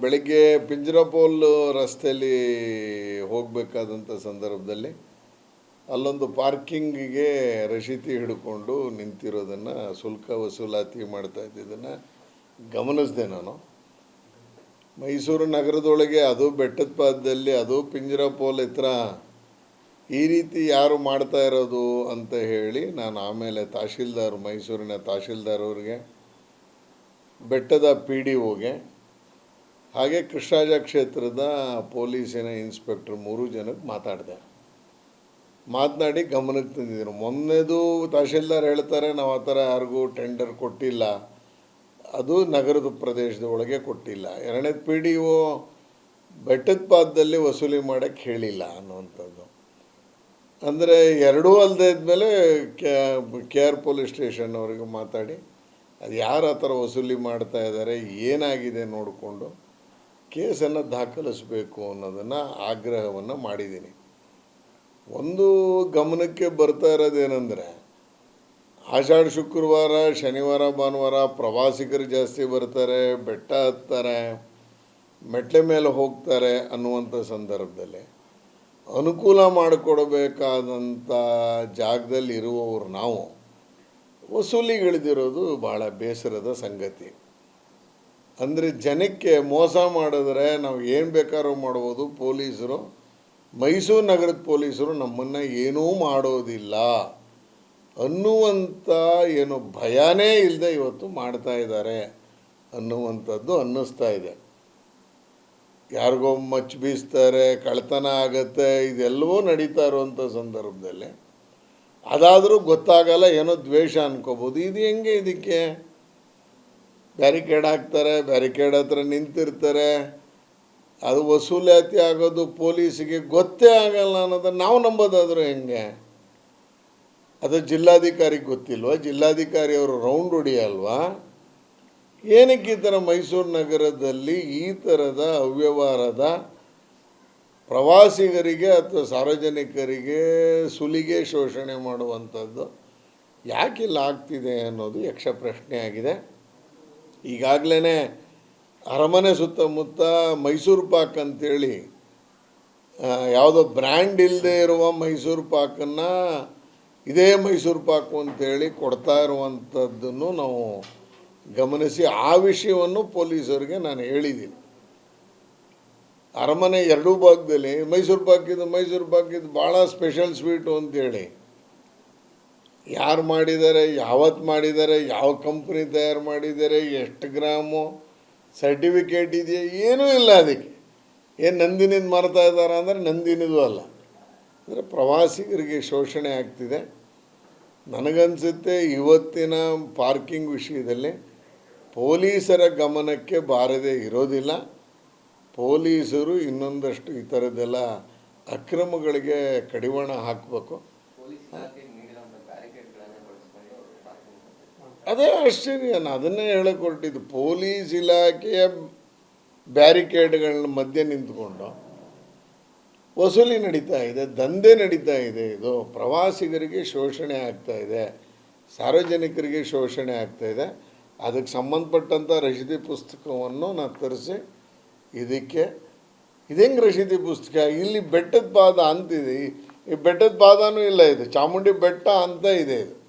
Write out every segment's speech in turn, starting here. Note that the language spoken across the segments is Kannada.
ಬೆಳಿಗ್ಗೆ ಪಿಂಜರಪೋಲ್ ರಸ್ತೆಯಲ್ಲಿ ಹೋಗಬೇಕಾದಂಥ ಸಂದರ್ಭದಲ್ಲಿ ಅಲ್ಲೊಂದು ಪಾರ್ಕಿಂಗಿಗೆ ರಶೀತಿ ಹಿಡ್ಕೊಂಡು ನಿಂತಿರೋದನ್ನು ಶುಲ್ಕ ವಸೂಲಾತಿ ಮಾಡ್ತಾ ಇದ್ದಿದ್ದನ್ನು ಗಮನಿಸಿದೆ ನಾನು. ಮೈಸೂರು ನಗರದೊಳಗೆ ಅದು ಬೆಟ್ಟದ ಪಾದದಲ್ಲಿ, ಅದು ಪಿಂಜರಪೋಲ್ ಹತ್ರ ಈ ರೀತಿ ಯಾರು ಮಾಡ್ತಾ ಇರೋದು ಅಂತ ಹೇಳಿ ನಾನು ಆಮೇಲೆ ತಹಶೀಲ್ದಾರ್, ಮೈಸೂರಿನ ತಹಶೀಲ್ದಾರ್ ಅವ್ರಿಗೆ, ಬೆಟ್ಟದ ಪಿ ಡಿ ಒಗೆ ಹಾಗೆ ಕೃಷ್ಣರಾಜ ಕ್ಷೇತ್ರದ ಪೊಲೀಸಿನ ಇನ್ಸ್ಪೆಕ್ಟರ್ ಮೂರು ಜನಕ್ಕೆ ಮಾತಾಡಿದೆ. ಮಾತನಾಡಿ ಗಮನಕ್ಕೆ ತಂದಿದ್ದರು ಮೊನ್ನೆದು ತಹಶೀಲ್ದಾರ್ ಹೇಳ್ತಾರೆ, ನಾವು ಆ ಥರ ಯಾರಿಗೂ ಟೆಂಡರ್ ಕೊಟ್ಟಿಲ್ಲ. ಅದು ನಗರದ ಪ್ರದೇಶದ ಒಳಗೆ ಕೊಟ್ಟಿಲ್ಲ. ಎರಡನೇದು ಪಿ ಡಿ ಒ ಬೆಟ್ಟದ ಪಾದದಲ್ಲಿ ವಸೂಲಿ ಮಾಡೋಕ್ಕೆ ಹೇಳಿಲ್ಲ ಅನ್ನುವಂಥದ್ದು. ಅಂದರೆ ಎರಡೂ ಅಲ್ಲದೆ ಇದ್ಮೇಲೆ ಕೆ ಆರ್ ಪೊಲೀಸ್ ಸ್ಟೇಷನ್ ಅವರಿಗೆ ಮಾತಾಡಿ, ಅದು ಯಾರು ಆ ಥರ ವಸೂಲಿ ಮಾಡ್ತಾ ಇದ್ದಾರೆ ಏನಾಗಿದೆ ನೋಡಿಕೊಂಡು ಕೇಸನ್ನು ದಾಖಲಿಸಬೇಕು ಅನ್ನೋದನ್ನು ಆಗ್ರಹವನ್ನು ಮಾಡಿದ್ದೀನಿ. ಒಂದು ಗಮನಕ್ಕೆ ಬರ್ತಾ ಇರೋದೇನೆಂದರೆ, ಆಷಾಢ ಶುಕ್ರವಾರ, ಶನಿವಾರ, ಭಾನುವಾರ ಪ್ರವಾಸಿಗರು ಜಾಸ್ತಿ ಬರ್ತಾರೆ, ಬೆಟ್ಟ ಹತ್ತಾರೆ, ಮೆಟ್ಲೆ ಮೇಲೆ ಹೋಗ್ತಾರೆ ಅನ್ನುವಂಥ ಸಂದರ್ಭದಲ್ಲಿ ಅನುಕೂಲ ಮಾಡಿಕೊಡಬೇಕಾದಂಥ ಜಾಗದಲ್ಲಿ ಇರುವವರು ನಾವು, ವಸೂಲಿಗಳಿದಿರೋದು ಭಾಳ ಬೇಸರದ ಸಂಗತಿ. ಅಂದರೆ ಜನಕ್ಕೆ ಮೋಸ ಮಾಡಿದ್ರೆ ನಾವು ಏನು ಬೇಕಾದ್ರೂ ಮಾಡ್ಬೋದು ಪೊಲೀಸರು. ಮೈಸೂರು ನಗರದ ಪೊಲೀಸರು ನಮ್ಮನ್ನು ಏನೂ ಮಾಡೋದಿಲ್ಲ ಅನ್ನುವಂಥ ಏನು ಭಯನೇ ಇಲ್ಲದೆ ಇವತ್ತು ಮಾಡ್ತಾ ಇದ್ದಾರೆ ಅನ್ನುವಂಥದ್ದು ಅನ್ನಿಸ್ತಾ ಇದೆ. ಯಾರಿಗೋ ಮಚ್ಚು ಬೀಸ್ತಾರೆ ಕಳ್ತನ ಆಗುತ್ತೆ, ಇದೆಲ್ಲವೂ ನಡೀತಾ ಇರುವಂಥ ಸಂದರ್ಭದಲ್ಲಿ. ಅದಾದರೂ ಗೊತ್ತಾಗಲ್ಲ, ಏನೋ ದ್ವೇಷ ಅನ್ಕೋಬೋದು. ಇದು ಹೆಂಗೆ ಇದಕ್ಕೆ? ಬ್ಯಾರಿಕೇಡ್ ಹಾಕ್ತಾರೆ, ಬ್ಯಾರಿಕೇಡ್ ಹತ್ರ ನಿಂತಿರ್ತಾರೆ. ಅದು ವಸೂಲಾತಿ ಆಗೋದು ಪೊಲೀಸಿಗೆ ಗೊತ್ತೇ ಆಗಲ್ಲ ಅನ್ನೋದು ನಾವು ನಂಬೋದಾದರೂ ಹೆಂಗೆ? ಅದು ಜಿಲ್ಲಾಧಿಕಾರಿಗೆ ಗೊತ್ತಿಲ್ವ? ಜಿಲ್ಲಾಧಿಕಾರಿ ಅವರು ರೌಂಡ್ ಹೊಡಿಯಲ್ವಾ? ಏನಕ್ಕೆ ಈ ಥರ ಮೈಸೂರು ನಗರದಲ್ಲಿ ಈ ಥರದ ಅವ್ಯವಹಾರದ ಪ್ರವಾಸಿಗರಿಗೆ ಅಥವಾ ಸಾರ್ವಜನಿಕರಿಗೆ ಸುಲಿಗೆ ಶೋಷಣೆ ಮಾಡುವಂಥದ್ದು ಯಾಕಿಲ್ಲ ಆಗ್ತಿದೆ ಅನ್ನೋದು ಯಕ್ಷ ಪ್ರಶ್ನೆ ಆಗಿದೆ ಈಗಾಗಲೇ ಅರಮನೆ ಸುತ್ತಮುತ್ತ ಮೈಸೂರು ಪಾಕ್ ಅಂತೇಳಿ ಯಾವುದೋ ಬ್ರ್ಯಾಂಡ್ ಇಲ್ಲದೆ ಇರುವ ಮೈಸೂರು ಪಾಕನ್ನು ಇದೇ ಮೈಸೂರು ಪಾಕು ಅಂತೇಳಿ ಕೊಡ್ತಾ ಇರುವಂಥದ್ದನ್ನು ನಾವು ಗಮನಿಸಿ, ಆ ವಿಷಯವನ್ನು ಪೊಲೀಸರಿಗೆ ನಾನು ಹೇಳಿದ್ದೀನಿ. ಅರಮನೆ ಎರಡೂ ಭಾಗದಲ್ಲಿ ಮೈಸೂರು ಪಾಕಿದ್ದು ಮೈಸೂರು ಪಾಕಿದ್ದು ಭಾಳ ಸ್ಪೆಷಲ್ ಸ್ವೀಟು ಅಂತೇಳಿ ಯಾರು ಮಾಡಿದ್ದಾರೆ ಯಾವತ್ತು ಮಾಡಿದ್ದಾರೆ, ಯಾವ ಕಂಪ್ನಿ ತಯಾರು ಮಾಡಿದ್ದಾರೆ, ಎಷ್ಟು ಗ್ರಾಮು, ಸರ್ಟಿಫಿಕೇಟ್ ಇದೆಯಾ, ಏನೂ ಇಲ್ಲ ಅದಕ್ಕೆ. ಏನು ನಂದಿನಿಂದ ಮಾರ್ತಾ ಇದ್ದಾರೆ ಅಂದರೆ ನಂದಿನಿದು ಅಲ್ಲ. ಅಂದರೆ ಪ್ರವಾಸಿಗರಿಗೆ ಶೋಷಣೆ ಆಗ್ತಿದೆ. ನನಗನ್ಸುತ್ತೆ ಇವತ್ತಿನ ಪಾರ್ಕಿಂಗ್ ವಿಷಯದಲ್ಲಿ ಪೊಲೀಸರ ಗಮನಕ್ಕೆ ಬಾರದೇ ಇರೋದಿಲ್ಲ. ಪೊಲೀಸರು ಇನ್ನೊಂದಷ್ಟು ಈ ಥರದ್ದೆಲ್ಲ ಅಕ್ರಮಗಳಿಗೆ ಕಡಿವಾಣ ಹಾಕಬೇಕು ಪೊಲೀಸ್ ಇಲಾಖೆಗೆ ನೀಡಿರುವಂಥ ಬ್ಯಾರಿಕೇಡ್ಗಳನ್ನೇ ಬಳಸಿಕೊಂಡು ಪಾರ್ಕಿಂಗ್ ಮಾಡ್ತಾರೆ. ಅದೇ ಆಶ್ಚರ್ಯ ನಾನು ಅದನ್ನೇ ಹೇಳಕ್ಕೆ ಹೊರಟಿದ್ದು ಪೊಲೀಸ್ ಇಲಾಖೆಯ ಬ್ಯಾರಿಕೇಡ್ಗಳನ್ನ ಮಧ್ಯೆ ನಿಂತ್ಕೊಂಡು ವಸೂಲಿ ನಡೀತಾ ಇದೆ, ದಂಧೆ ನಡೀತಾ ಇದೆ ಇದು. ಪ್ರವಾಸಿಗರಿಗೆ ಶೋಷಣೆ ಆಗ್ತಾ ಇದೆ, ಸಾರ್ವಜನಿಕರಿಗೆ ಶೋಷಣೆ ಆಗ್ತಾ ಇದೆ. ಅದಕ್ಕೆ ಸಂಬಂಧಪಟ್ಟಂಥ ರಶೀದಿ ಪುಸ್ತಕವನ್ನು ನಾನು ತರಿಸಿ, ಇದಕ್ಕೆ, ಇದೇಂಗೆ ರಶೀದಿ ಪುಸ್ತಕ? ಇಲ್ಲಿ ಬೆಟ್ಟದ ಪಾದ ಅಂತಿದೆ. ಈ- ಈ ಬೆಟ್ಟದ ಪಾದನೂ ಇಲ್ಲ ಇದು. ಚಾಮುಂಡಿ ಬೆಟ್ಟ ಅಂತ ಇದೆ ಇದು.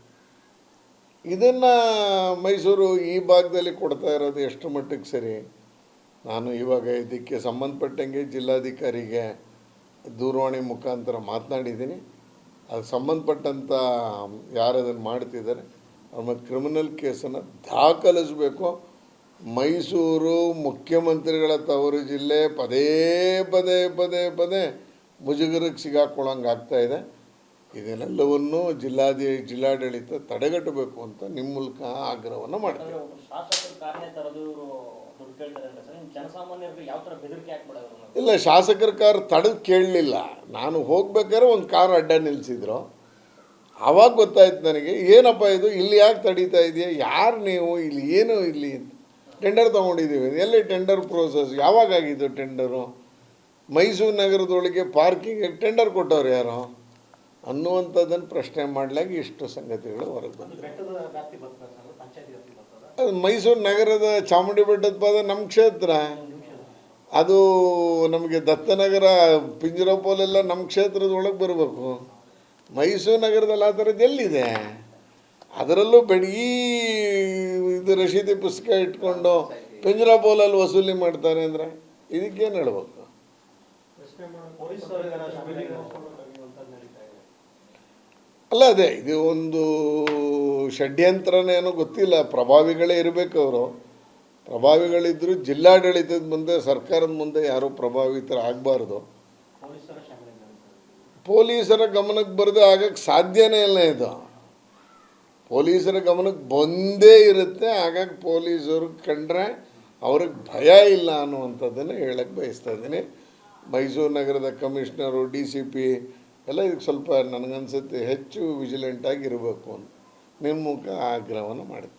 ಇದನ್ನು ಮೈಸೂರು ಈ ಭಾಗದಲ್ಲಿ ಕೊಡ್ತಾ ಇರೋದು ಎಷ್ಟು ಮಟ್ಟಿಗೆ ಸರಿ? ನಾನು ಇವಾಗ ಇದಕ್ಕೆ ಸಂಬಂಧಪಟ್ಟಂಗೆ ಜಿಲ್ಲಾಧಿಕಾರಿಗೆ ದೂರವಾಣಿ ಮುಖಾಂತರ ಮಾತನಾಡಿದ್ದೀನಿ. ಅದಕ್ಕೆ ಸಂಬಂಧಪಟ್ಟಂಥ ಯಾರು ಅದನ್ನು ಮಾಡ್ತಿದ್ದಾರೆ, ಅವ್ರ ಮತ್ತು ಕ್ರಿಮಿನಲ್ ಕೇಸನ್ನು ದಾಖಲಿಸಬೇಕು. ಮೈಸೂರು ಮುಖ್ಯಮಂತ್ರಿಗಳ ತವರು ಜಿಲ್ಲೆ ಪದೇ ಪದೇ ಪದೇ ಪದೇ ಮುಜುಗರಕ್ಕೆ ಸಿಗಾಕೊಳ್ಳೋಂಗೆ ಆಗ್ತಾ ಇದೆ. ಇದನ್ನೆಲ್ಲವನ್ನು ಜಿಲ್ಲಾಧಿ ಜಿಲ್ಲಾಡಳಿತ ತಡೆಗಟ್ಟಬೇಕು ಅಂತ ನಿಮ್ಮ ಮೂಲಕ ಆಗ್ರಹವನ್ನು ಅನ್ನೋದು. ಇಲ್ಲ ಶಾಸಕರ ಕಾರ್ ತಡೆದು ಕೇಳಲಿಲ್ಲ. ನಾನು ಹೋಗ್ಬೇಕಾದ್ರೆ ಒಂದು ಕಾರ್ ಅಡ್ಡ ನಿಲ್ಲಿಸಿದ್ರು ಆವಾಗ ಗೊತ್ತಾಯ್ತು ನನಗೆ ಏನಪ್ಪ ಇದು? ಇಲ್ಲಿ ಯಾಕೆ ತಡೀತಾ ಇದೆಯಾ? ಯಾರು ನೀವು? ಇಲ್ಲಿ ಏನು ಇಲ್ಲಿ? ಟೆಂಡರ್ ತೊಗೊಂಡಿದ್ದೀವಿ. ಎಲ್ಲಿ ಟೆಂಡರ್ ಪ್ರೋಸೆಸ್ ಯಾವಾಗ ಆಗಿದ್ದು ಟೆಂಡರು? ಮೈಸೂರು ನಗರದೊಳಗೆ ಪಾರ್ಕಿಂಗ್ ಟೆಂಡರ್ ಕೊಟ್ಟವ್ರು ಯಾರು? ಅನ್ನುವಂಥದ್ದನ್ನು ಪ್ರಶ್ನೆ ಮಾಡಲಾಗಿ ಇಷ್ಟು ಸಂಗತಿಗಳು ಹೊರಗೆ ಬಂದಿದೆ ಅದು ಮೈಸೂರು ನಗರದ ಚಾಮುಂಡಿ ಬೆಟ್ಟದ ಪಾದ ನಮ್ಮ ಕ್ಷೇತ್ರ. ಅದು ನಮಗೆ ದತ್ತನಗರ ಪಿಂಜರಪೋಲೆಲ್ಲ ನಮ್ಮ ಕ್ಷೇತ್ರದ ಒಳಗೆ ಬರಬೇಕು. ಮೈಸೂರು ನಗರದಲ್ಲಿ ಆ ಥರದ್ದು ಎಲ್ಲಿದೆ? ಅದರಲ್ಲೂ ಬೆಡಗಿ ಇದು ರಶೀದಿ ಪುಸ್ತಕ ಇಟ್ಕೊಂಡು ಪಿಂಜರಪೋಲಲ್ಲಿ ವಸೂಲಿ ಮಾಡ್ತಾರೆ ಅಂದರೆ ಇದಕ್ಕೇನು ಹೇಳ್ಬೇಕು? ಅಲ್ಲ, ಅದೇ, ಇದು ಒಂದು ಷಡ್ಯಂತ್ರನೇನೋ ಗೊತ್ತಿಲ್ಲ. ಪ್ರಭಾವಿಗಳೇ ಇರಬೇಕು ಅವರು. ಪ್ರಭಾವಿಗಳಿದ್ದರೂ ಜಿಲ್ಲಾಡಳಿತದ ಮುಂದೆ, ಸರ್ಕಾರದ ಮುಂದೆ ಯಾರೂ ಪ್ರಭಾವಿತರ ಆಗಬಾರ್ದು. ಪೊಲೀಸರ ಗಮನಕ್ಕೆ ಬರದೆ ಆಗಕ್ಕೆ ಸಾಧ್ಯನೇ ಇಲ್ಲ ಇದು. ಪೊಲೀಸರ ಗಮನಕ್ಕೆ ಬಂದೇ ಇರುತ್ತೆ. ಆಗಾಗ ಪೊಲೀಸರು ಕಂಡ್ರೆ ಅವ್ರಿಗೆ ಭಯ ಇಲ್ಲ ಅನ್ನುವಂಥದ್ದನ್ನು ಹೇಳಕ್ಕೆ ಬಯಸ್ತಾ ಇದ್ದೀನಿ. ಮೈಸೂರು ನಗರದ ಕಮಿಷನರು, ಡಿ ಸಿ ಪಿ ಎಲ್ಲ ಇದಕ್ಕೆ ಸ್ವಲ್ಪ ನನಗನ್ಸುತ್ತೆ ಹೆಚ್ಚು ವಿಜಿಲೆಂಟಾಗಿ ಇರಬೇಕು ಅಂತ. ನಿಮ್ಮ ಮುಖ ಆಗ್ರಹವನ್ನು ಮಾಡ್ತೀನಿ.